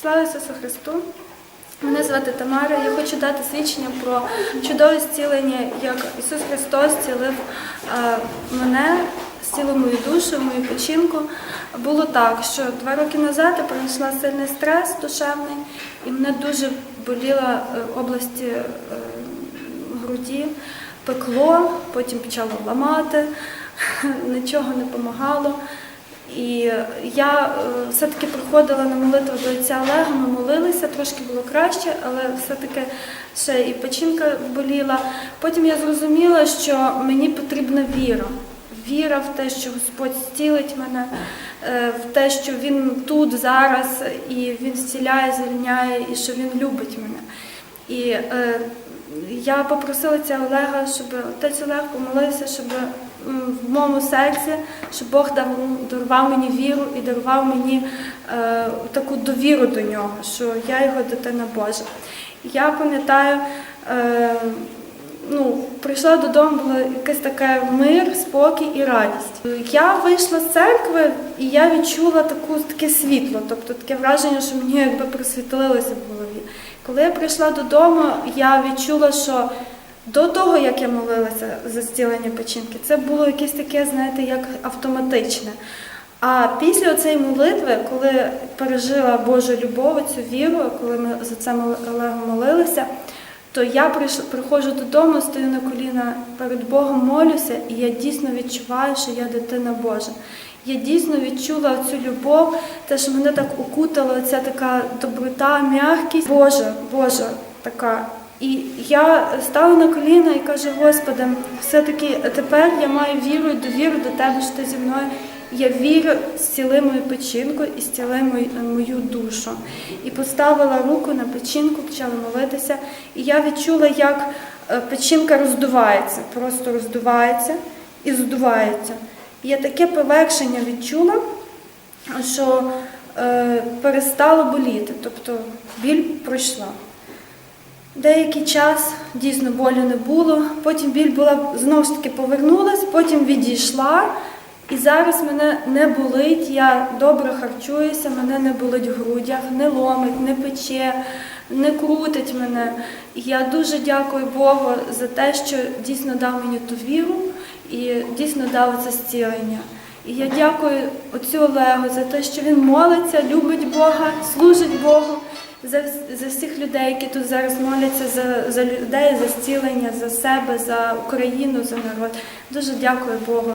Слава Ісусу Христу! Мене звати Тамара. Я хочу дати свідчення про чудове зцілення, як Ісус Христос зцілив е, мене, зцілив мою душу, мою печінку. Було так, що два роки назад я перенесла сильний стрес душевний, і мене дуже боліла е, області е, груді, пекло, потім почало ламати, нічого не допомагало. Я е, все-таки приходила на молитву до отця Олега, ми молилися, трошки було краще, але все-таки ще і печінка боліла. Потім я зрозуміла, що мені потрібна віра. Віра в те, що Господь зцілить мене, е, в те, що Він тут зараз, і Він зціляє, звільняє, і що Він любить мене. І е, я попросила ця Олега, щоб отець Олег помолився, щоб в моєму серці, щоб Бог дарував мені віру і дарував мені е, таку довіру до нього, що я його дитина Божа. Я пам'ятаю, е, ну, прийшла додому, було якийсь таке мир, спокій і радість. Я вийшла з церкви і я відчула таку, таке світло, тобто таке враження, що мені якби просвітлилося в голові. Коли я прийшла додому, я відчула, що до того, як я молилася за зцілення печінки, це було якесь таке, знаєте, як автоматичне. А після цієї молитви, коли пережила Божу любов, цю віру, коли ми за це Олегом молилися, то я приходжу додому, стою на коліна перед Богом, молюся, і я дійсно відчуваю, що я дитина Божа. Я дійсно відчула цю любов, те, що мене так окутала, ця така доброта, м'якість. Божа, Божа така. І я стала на коліна і кажу, Господи, все-таки тепер я маю віру і довіру до Тебе, що ти зі мною. Я вірю, зціли мою печінку і зціли мою, душу. І поставила руку на печінку, почала молитися. І я відчула, як е, печінка роздувається, просто роздувається і здувається. Я таке полегшення відчула, що е, перестало боліти, тобто біль пройшла. Деякий час дійсно болю не було, потім біль була знову ж таки повернулась, потім відійшла. І зараз мене не болить, я добре харчуюся, мене не болить в грудях, не ломить, не пече, не крутить мене. І я дуже дякую Богу за те, що дійсно дав мені ту віру і дійсно дав це зцілення. І я дякую отцю Олегу за те, що він молиться, любить Бога, служить Богу, за, за всіх людей, які тут зараз моляться, за, за людей, за зцілення, за себе, за Україну, за народ. Дуже дякую Богу.